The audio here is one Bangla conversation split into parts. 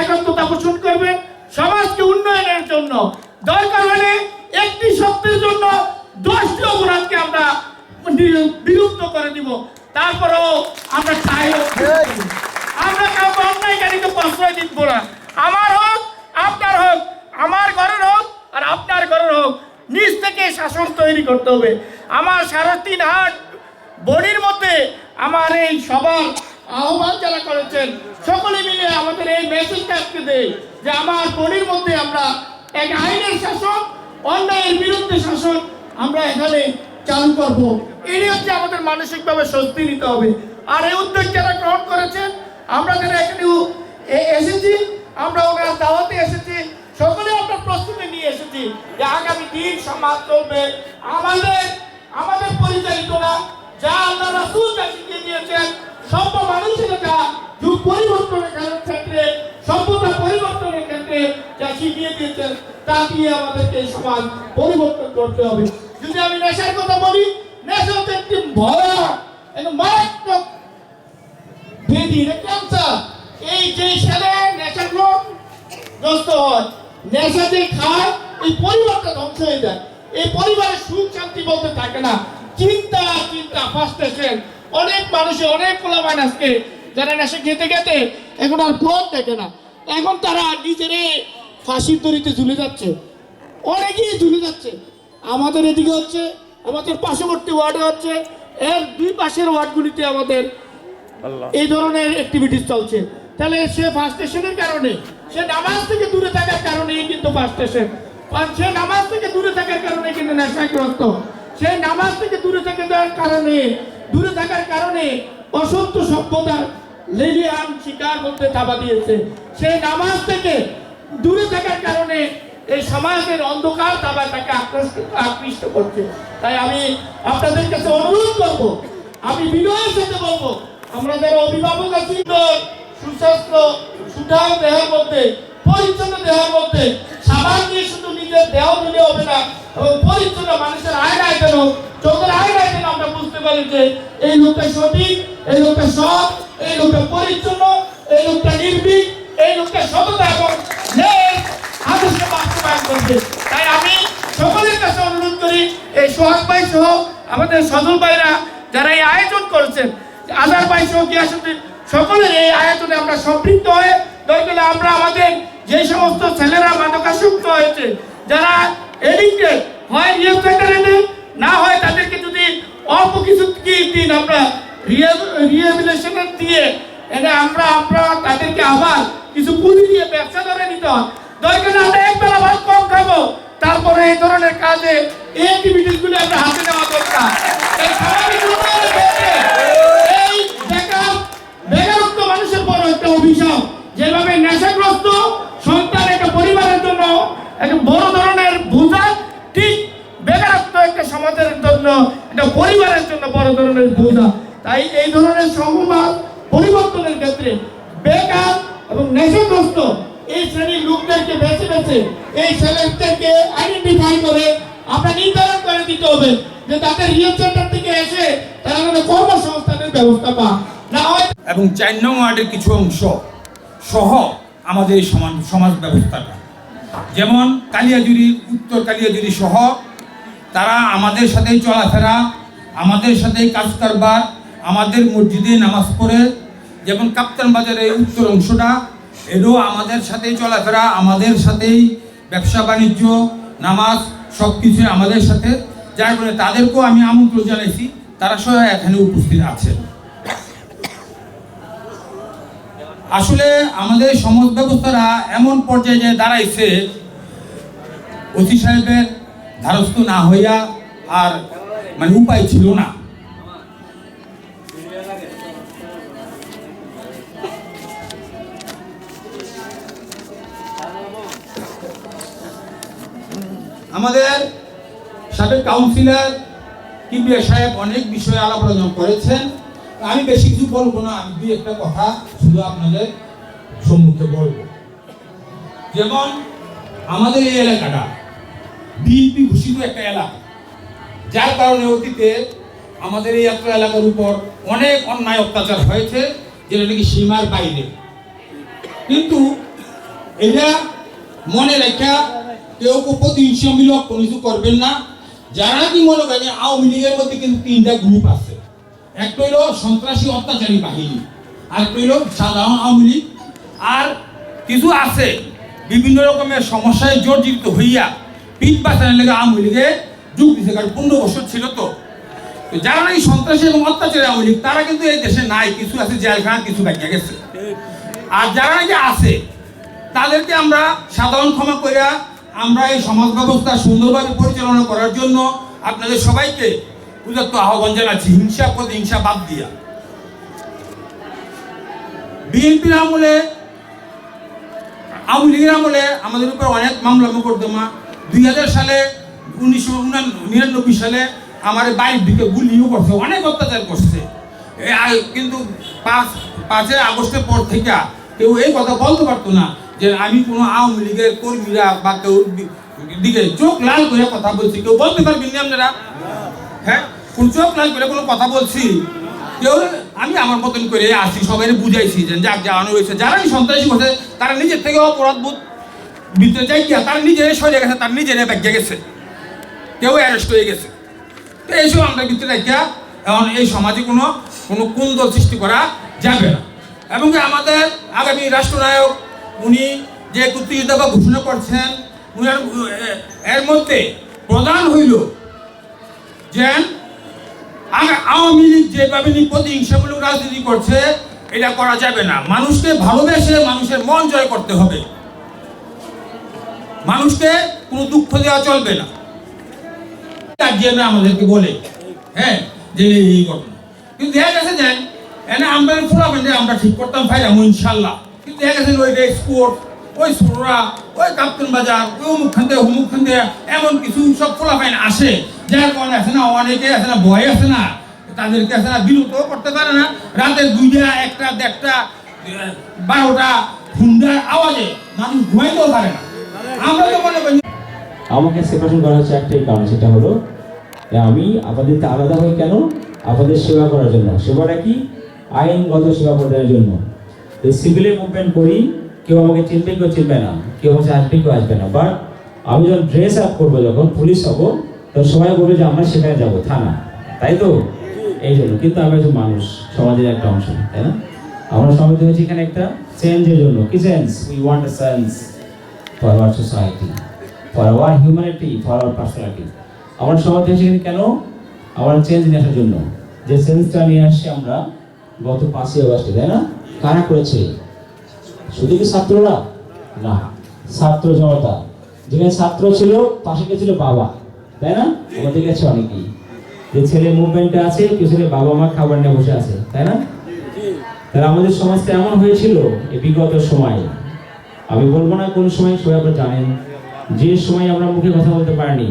একাত্মতা পোষণ করবেন সমাজকে উন্নয়নের জন্য। দরকার হলে একটি সত্যের জন্য দশটি অপরাধকে আমরা বিলুপ্ত করে দিব। তারপরেও আমরা চাই আমরা কাউকে অন্যায়কারীকে প্রশ্রয় দিব না। আমার হোক, আপনার হোক, আমার ঘরের হোক আর আপনার ঘরের হোক, নিজ থেকে শাসন তৈরি করতে হবে। আমার সাড়ে তিন হাট বডির মধ্যে আমার এই সবার আহ্বান যারা করেছেন, সকলে মিলে আমাদের এই মেসেজটা আজকে দেয় যে আমার বডির মধ্যে আমরা এক আইনের শাসন অন্যায়ের বিরুদ্ধে শাসন আমরা এখানে চালু করব। এটি হচ্ছে আমাদের মানসিকভাবে স্বস্তি নিতে হবে। আর এই উদ্যোগ যারা গ্রহণ করেছেন, আমরা যারা এখানে এসেছি, আমরা ওনার দাওয়াতে এসেছি, সকলে আমরা প্রস্তুতি নিয়ে এসেছি যে আগামী দিন সমাজ চলবে। আমাদের আমাদের পরিচালিত না, যা আল্লাহ রাসূল শিখিয়ে দিয়েছেন সভ্য যা যুগ পরিবর্তনের ক্ষেত্রে সভ্যতা পরিবর্তনের ক্ষেত্রে যা শিখিয়ে দিয়েছেন, তা দিয়ে আমাদেরকে সমাজ পরিবর্তন করতে হবে। যদি আমি নেশার কথা বলি, নেশা হচ্ছে একটি ভয়া মারাত্মক ব্যাধি ক্যান্সার এই যে ছেলে নেশাগ্রস্ত হয়, নেশা যে খায়, এই পরিবারটা ধ্বংস হয়ে যায়। এই পরিবারের সুখ শান্তি বলতে থাকে না। চিন্তা চিন্তা ফার্স্টেশন অনেক মানুষে অনেক পোলাবান আজকে যারা নেশা খেতে খেতে এখন আর পথ দেখে না। এখন তারা নিজেরে ফাঁসির দড়িতে ঝুলে যাচ্ছে। অনেকেই ঝুলে যাচ্ছে। আমাদের এদিকে হচ্ছে আমাদের পার্শ্ববর্তী ওয়ার্ডে হচ্ছে এর দুই পাশের ওয়ার্ডগুলিতে আমাদের এই ধরনের অ্যাক্টিভিটিস চলছে। তাহলে সে ফার্স্টেশনের কারণে সে নামাজ থেকে দূরে থাকার কারণেই কিন্তু ফার্স্টেশন সে নামাজ থেকে দূরে থাকার কারণে কিন্তু নেশাগ্রস্ত। সে নামাজ থেকে দূরে থাকার কারণে দূরে থাকার কারণে অসত্য সভ্যতার লেলিয়ান শিকার মধ্যে থাবা দিয়েছে। সে নামাজ থেকে দূরে থাকার কারণে এই সমাজের অন্ধকার তাবা তাকে আকৃষ্ট আকৃষ্ট করছে। তাই আমি আপনাদের কাছে অনুরোধ করব, আমি বিনয়ের সাথে বলব, আমরা যারা অভিভাবক আছি সুস্বাস্থ্য সুঠাম দেহের মধ্যে, পরিচ্ছন্ন দেহের মধ্যে, সাবান শুধু নিজের দেহ দিলে হবে না, এবং পরিচ্ছন্ন মানুষের আয়নায় যেন চোখের আয়নায় যেন আমরা বুঝতে পারি যে এই লোকটা সঠিক, এই লোকটা সৎ, এই লোকটা পরিচ্ছন্ন, এই লোকটা নির্ভীক, এই লোকটা সততা এবং তাই আমি সকলের কাছে অনুরোধ করি, এই সোহাগ ভাই সহ আমাদের সজল ভাইরা যারা এই আয়োজন করেছেন আজার ভাই সহ গিয়াসুদ্দিন সকলের এই আয়োজনে আমরা সম্পৃক্ত হয়ে দরকার আমরা আমাদের যে সমস্ত ছেলেরা মাদকাসক্ত হয়েছে, যারা এডিক্টেড হয় নেই না হয় তাদেরকে যদি অল্প কিছু দিন আমরা রিহেবিলেশনের দিয়ে এনে আমরা আমরা তাদেরকে আবার কিছু পুঁজি দিয়ে ব্যবসা ধরে নিতে হয়। দরকার আমরা এক বেলা ভাত কম খাব। তারপরে এই ধরনের কাজে এই অ্যাক্টিভিটিসগুলি আমরা হাতে নেওয়া দরকার এই সামাজিক উন্নয়নের ক্ষেত্রে এই বেকার বেকারত্ব মানুষের বড় একটা অভিশাপ যেভাবে নেশাগ্রস্ত সন্তান একটা পরিবারের জন্য একটা বড় ধরনের বোঝা ঠিক বেকারত্ব একটা সমাজের জন্য একটা পরিবারের জন্য বড় ধরনের বোঝা। তাই এই ধরনের সমাজ পরিবর্তনের ক্ষেত্রে বেকার এবং নেশাগ্রস্ত এই শ্রেণির লোকদেরকে বেছে বেছে এই ছেলেদেরকে আইডেন্টিফাই করে আমরা নির্ধারণ করে দিতে হবে যে তাদের রিয়েল সেন্টার থেকে এসে তারা যেন কর্মসংস্থানের ব্যবস্থা পায় না হয় এবং চার নং ওয়ার্ডের কিছু অংশ সহ আমাদের এই সমাজ ব্যবস্থাটা। যেমন কালিয়াজুরি উত্তর কালিয়াজুরি সহ তারা আমাদের সাথেই চলাফেরা, আমাদের সাথেই কাজ কারবার, আমাদের মসজিদে নামাজ পড়ে। যেমন কাপ্তান বাজারের উত্তর অংশটা, এরও আমাদের সাথেই চলাফেরা, আমাদের সাথেই ব্যবসা, বাণিজ্য, নামাজ সব কিছু আমাদের সাথে। যার কারণে তাদেরকেও আমি আমন্ত্রণ জানাইছি, তারা সহ এখানে উপস্থিত আছেন। আসলে আমাদের সমাজ ব্যবস্থারা এমন পর্যায়ে দাঁড়াইছে অতি সাহেবের ধারস্থ না হইয়া আর মানে উপায় ছিল না। আমাদের সাবেক কাউন্সিলর কিবরিয়া সাহেব অনেক বিষয়ে আলাপ আলোচনা করেছেন। আমি বেশি কিছু বলব না, আমি দুই একটা কথা শুধু আপনাদের সম্মুখে বলব। যেমন আমাদের এই এলাকাটা বিএনপি ঘোষিত একটা এলাকা। যার কারণে অতীতে আমাদের এই একটা এলাকার উপর অনেক অন্যায় অত্যাচার হয়েছে, যেটা নাকি সীমার বাইরে। কিন্তু এটা মনে রেখা কেউ প্রতিহিংসামূলক কোনো কিছু করবেন না। যারা কি মনে করেন আওয়ামী লীগের মধ্যে কিন্তু তিনটা গ্রুপ আছে। একটা হইল সন্ত্রাসী অত্যাচারী বাহিনী, আর একটা হইল সাধারণ আওয়ামী লীগ। আর কিছু আছে, বিভিন্ন রকমের সমস্যায় জর্জরিত হইয়া পিঠ বাঁচানোর লেগে আওয়ামী লীগে যুগ দিচ্ছে কারণ পনেরো বছর ছিল তো। যারা নাকি সন্ত্রাসী এবং অত্যাচারী আওয়ামী লীগ, তারা কিন্তু এই দেশে নাই, কিছু আছে জেলখানা, কিছু ব্যাখ্যা গেছে। আর যারা নাকি আছে, তাদেরকে আমরা সাধারণ ক্ষমা করিয়া আমরা এই সমাজ ব্যবস্থা সুন্দরভাবে পরিচালনা করার জন্য আপনাদের সবাইকে উদাত্ত আহ্বান জানাচ্ছি, হিংসা প্রতিহিংসা বাদ দিয়া। বিএনপির আমলে, আওয়ামী লীগের আমলে আমাদের উপর অনেক মামলা মোকদ্দমা দুই হাজার সালে, উনিশশো নিরানব্বই সালে আমার দিকে গুলিও করছে, অনেক অত্যাচার করছে। কিন্তু পাঁচ আগস্টের পর থেকে কেউ এই কথা বলতে পারতো না যে আমি কোনো আওয়ামী লীগের কর্মীরা বা কেউ দিকে চোখ লাল করে কথা বলছি, কেউ বলতে পারবেন না আপনারা? হ্যাঁ কোন চোখ লাল করে কোনো কথা বলছি? কেউ, আমি আমার মতন করে আসি সবাই বুঝাইছি যে যাক জানানো হয়েছে, যারাই সন্ত্রাসী করছে, তারা নিজের থেকে অপরাধ বোধ ভিতরে যাই তারা নিজেরাই সরে গেছে, তার নিজেরাই ব্যাগে গেছে। কেউ অ্যারেস্ট হয়ে গেছে। তো এইসব আমরা ভিতরে রাখিয়া এখন এই সমাজে কোনো কোনো কুন্দল সৃষ্টি করা যাবে না। এবং আমাদের আগামী রাষ্ট্রনায়ক, উনি যে একত্রিশ দফা ঘোষণা করছেন উনার এর মধ্যে প্রধান হইল যে আওয়ামী লীগ যেভাবে প্রতিহিংসামূলক রাজনীতি করছে, এটা করা যাবে না। মানুষকে ভালোবেসে মানুষের মন জয় করতে হবে। মানুষকে কোনো দুঃখ দেওয়া চলবে না। আমাদেরকে বলে হ্যাঁ যে এই ঘটনা। কিন্তু দেখা গেছে যে, এনে আমরা ফুলাবেন আমরা ঠিক করতাম ফাইলাম ইনশাল্লাহ। কিন্তু দেখা গেছে ওই এক্সপোর্ট ওই সুরা ওই কাপ্তন বাজার, ওই অমুক খান থেকে অমুক থেকে এমন কিছু সব ফোলাফাইন আসে, যার কারণে আছে না, অনেকে আছে না, ভয় আছে না, তাদেরকে আছে না বিরত করতে পারে না। রাতের দুইটা, একটা, দেড়টা বারোটা হুন্ডার আওয়াজে মানুষ ঘুমাইতেও পারে না। আমাকে সেপারেশন করা হচ্ছে একটাই কারণ, সেটা হলো আমি আপনাদের আলাদা হই কেন? আপনাদের সেবা করার জন্য। সেবাটা কি? আইনগত সেবা প্রদানের জন্য। তো সিভিলে মুভমেন্ট করি, কেউ আমাকে চিনবে কেউ চিনবে না। কেউ আমাকে আসবে কেউ আসবে না। বাট আমি যখন ড্রেস আপ করব যখন পুলিশ হব, তখন সবাই বলবে যে আমরা সেখানে যাব, থানা। তাই তো? এই জন্য। কিন্তু আমি একজন মানুষ, সমাজের একটা অংশ, তাই না? আমরা সমিত হয়েছি এখানে একটা চেঞ্জের জন্য। কি change we want a change for our society for our humanity for our personality আমরা সমাজ হয়েছে কেন? আমরা চেঞ্জ নিয়ে আসার জন্য। যে চেঞ্জটা নিয়ে আসছি আমরা গত পাঁচই আগস্টে, তাই না? কারা করেছে? শুধু কি ছাত্ররা? না, ছাত্র জনতা। যেখানে ছাত্র ছিল, পাশে কে বাবা। তাই না? আমাদের কাছে অনেকেই। যে ছেলে মুভমেন্টে আছে কেউ ছেলে বাবা মা খাবার নিয়ে বসে আছে, তাই না? তাহলে আমাদের সমাজটা এমন হয়েছিল এই বিগত সময়ে আমি বলব না কোন সময় সবাই আপনারা জানেন যে সময় আমরা মুখে কথা বলতে পারিনি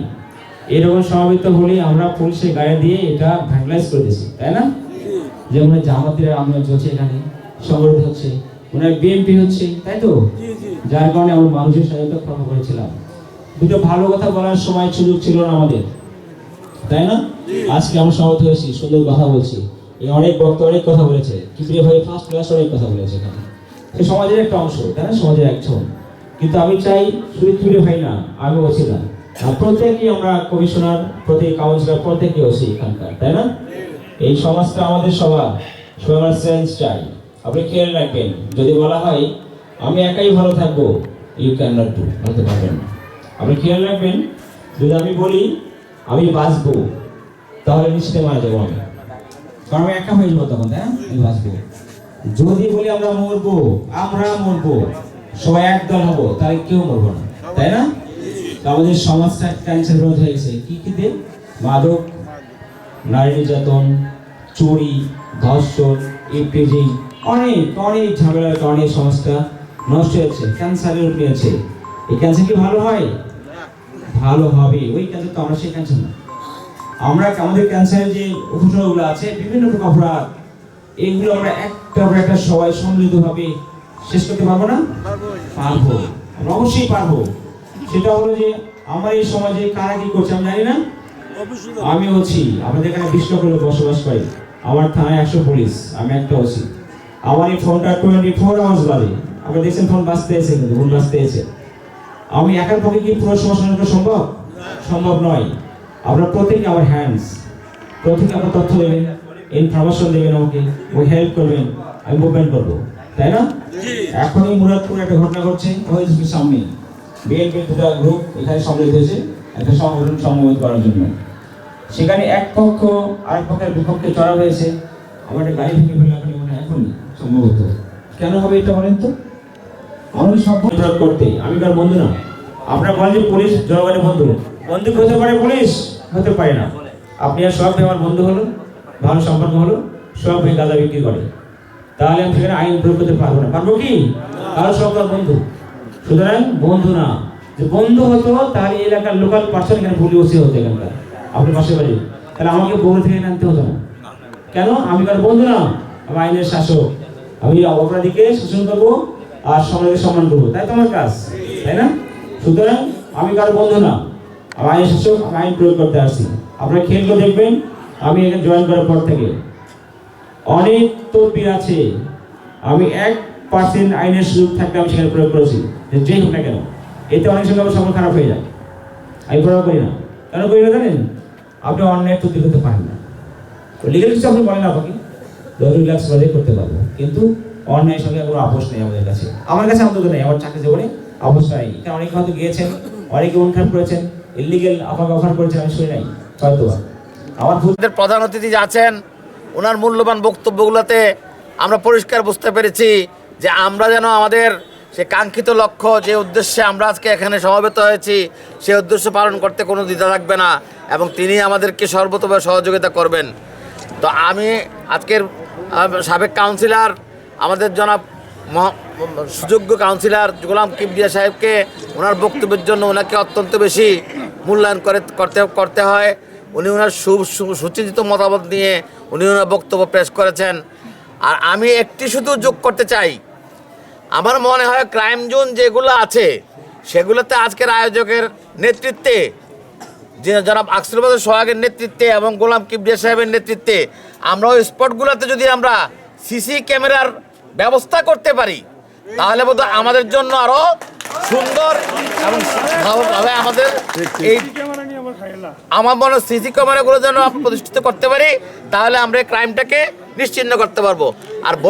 এরকম সমাবেত হলে আমরা পুলিশের গায়ে দিয়ে এটা ভ্যান্ডালাইজ করে দিয়েছি তাই না? যেমন জামাতের আন্দোলন চলছে এখানে সংগঠিত হচ্ছে ওনার বিএনপি হচ্ছে তাই তো? যার কারণে আমরা মানুষের স্বাধীনতা কথা বলেছিলাম। দুটো ভালো কথা বলার সময় সুযোগ ছিল না আমাদের তাই না? আজকে আমরা সমাবেত হয়েছি সুন্দর কথা বলছি। এই অনেক বক্তা অনেক কথা বলেছে। কিপ্রিয় ভাই ফার্স্ট ক্লাস অনেক কথা বলেছে এখানে। সে সমাজের একটা অংশ, তাই না? সমাজের একজন। কিন্তু আমি চাই শুধু তুলে ভাই না আমি বলছি না। প্রত্যেকেই আমরা কমিশনার প্রত্যেক কাউন্সিলর, প্রত্যেকেই আছি এখানকার, তাই না? এই সমাজটা আমাদের সবার, সবাই চেঞ্জ চাই। আপনি খেয়াল রাখবেন, যদি বলা হয়, আমি একাই ভালো থাকব ইউ ক্যান নট ডু বলতে পারবেন আপনি খেয়াল রাখবেন, যদি আমি বলি, আমি বাঁচবো, তাহলে নিশ্চিত মারা যাব আমি। কারণ আমি একা হয়ে যাব তখন, তাই? আমি বাঁচবো। যদি বলি আমরা মরবো আমরা মরবো, সবাই একদল হব, তাহলে কেউ মরবো না, তাই না? আমাদের সমাজটা ক্যান্সার হয়ে গেছে। কি কি দিয়ে? মাদক, নারী নির্যাতন, চুরি, ধর্ষণ, ইপিজিং, অনেক অনেক ঝামেলার কারণে সমাজটা নষ্ট হচ্ছে ক্যান্সারের রূপ নিয়েছে। এই ক্যান্সার কি ভালো হয়? ভালো হবে, ওই ক্যান্সার তো আমরা সেই ক্যান্সার না। আমরা আমাদের ক্যান্সারের যে উপসর্গগুলো আছে, বিভিন্ন প্রকার অপরাধ, এগুলো আমরা একটা পর একটা সবাই সম্মিলিতভাবে শেষ করতে পারব না? পারব আমরা অবশ্যই পারব সেটা হলো যে আমার এই সমাজে কারা কি করছে আমি জানি না। আমি হচ্ছি, আমাদের এখানে বিশ বসবাস করে। আমার থানায় একশো পুলিশ, আমি একটা ওসি আমার এই ফোনটা টোয়েন্টি ফোর আওয়ার্স বাজে আপনারা দেখছেন ফোন বাঁচতে এসে কিন্তু ফোন বাঁচতে এসে আমি একার পক্ষে কি পুরো সমাধান সম্ভব? সম্ভব নয়। আপনারা প্রত্যেকে আমার হ্যান্ডস প্রত্যেকে আমার তথ্য দেবেন। ইনফরমেশন দেবেন আমাকে ওই হেল্প করবেন আমি মুভমেন্ট করব তাই না? এখনই মুরাদপুর একটা ঘটনা ঘটছে হয়েছে সামনে। বিএনপি দুটা গ্রুপ এখানে সম্মিলিত হয়েছে একটা সংগঠন সমবেত করার জন্য। সেখানে এক পক্ষ আরেক পক্ষের বিপক্ষে চড়া হয়েছে। আমার একটা গাড়ি ভেঙে ফেলে আপনি মনে এখনই সম্ভবত। কেন হবে এটা বলেন তো? আমাদের সব প্রতিরোধ করতে আমি কার বন্ধু না। আপনার বলেন যে পুলিশ জনগণের বন্ধু। বন্ধু হতে পারে পুলিশ? হতে পারে না। আপনি আর সব আমার বন্ধু হলো ভালো সম্পর্ক হলো সব ভাই গাঁজা বিক্রি করে। তাহলে আমি সেখানে আইন প্রয়োগ করতে পারব না। পারব কি? তাহলে সব বন্ধু। সুতরাং বন্ধু না। যে বন্ধু হতো, তাহলে এলাকার লোকাল পার্সন এখানে পুলিশ ওসি হতো এখানকার। আপনি পাশে বাড়ি তাহলে আমাকে বগুড়া থেকে আনতে হতো না। কেন? আমি কার বন্ধু না। আমি আইনের শাসক। আমি অপরাধীকে শাসন করব আর সমাজকে সম্মান করব। তাই তো আমার কাজ। তাই না? সুতরাং আমি কারও বন্ধু না। আমি আইনের শাসক, আমি আইন প্রয়োগ করতে আসছি। আপনারা করে দেখবেন আমি এখানে জয়েন করার পর থেকে অনেক তদবির আছে। আমি এক পার্সেন্ট আইনের সুযোগ থাকতে আমি সেখানে প্রয়োগ করেছি। যেই হোক না কেন, এতে অনেক সময় আমার সময় খারাপ হয়ে যায়। আমি প্রয়োগ করি না। কেন করি না জানেন? আপনি অন্যায় তদবির করতে পারেন না। লিগেল কিছু আপনি বলেন আপনাকে রিল্যাক্স বাজে করতে পারব। কিন্তু অন্যায়ের সঙ্গে কোনো আপোষ নেই আমাদের কাছে। আমার কাছে অন্তত নেই, আমার চাকরি জীবনে আপোষ নাই। কারণ অনেকে হয়তো গিয়েছেন, অনেকে অনুখান করেছেন ইলিগেল আপনাকে অফার করেছেন, আমি শুনি নাই। হয়তো আমাদের প্রধান অতিথি যে আছেন, ওনার মূল্যবান বক্তব্যগুলোতে আমরা পরিষ্কার বুঝতে পেরেছি যে আমরা যেন আমাদের সে কাঙ্ক্ষিত লক্ষ্য, যে উদ্দেশ্যে আমরা আজকে এখানে সমবেত হয়েছি সেই উদ্দেশ্য পালন করতে কোনো দ্বিধা থাকবে না এবং তিনি আমাদেরকে সর্বতভাবে সহযোগিতা করবেন। তো আমি আজকের সাবেক কাউন্সিলর, আমাদের জনাব সুযোগ্য কাউন্সিলর গোলাম কিবরিয়া সাহেবকে ওনার বক্তব্যের জন্য ওনাকে অত্যন্ত বেশি মূল্যায়ন করে, করতে করতে হয়। উনি ওনার সুচিন্তিত মতামত নিয়ে উনি ওনার বক্তব্য পেশ করেছেন। আর আমি একটি শুধু যোগ করতে চাই। আমার মনে হয় ক্রাইম জোন যেগুলো আছে, সেগুলোতে আজকের আয়োজকের নেতৃত্বে, যে জনাব আকসুলবাদের সোহাগের নেতৃত্বে এবং গোলাম কিবরিয়া সাহেবের নেতৃত্বে আমরা ওই স্পটগুলোতে যদি আমরা সিসি ক্যামেরার ব্যবস্থা করতে পারি, তাহলে বোধহয় আমাদের জন্য আরও সুন্দর এবং আমাদের এই আমার মনে সিসি ক্যামেরাগুলো যেন প্রতিষ্ঠিত করতে পারি, তাহলে আমরা ক্রাইমটাকে নিশ্চিন্ন করতে পারব। আর বই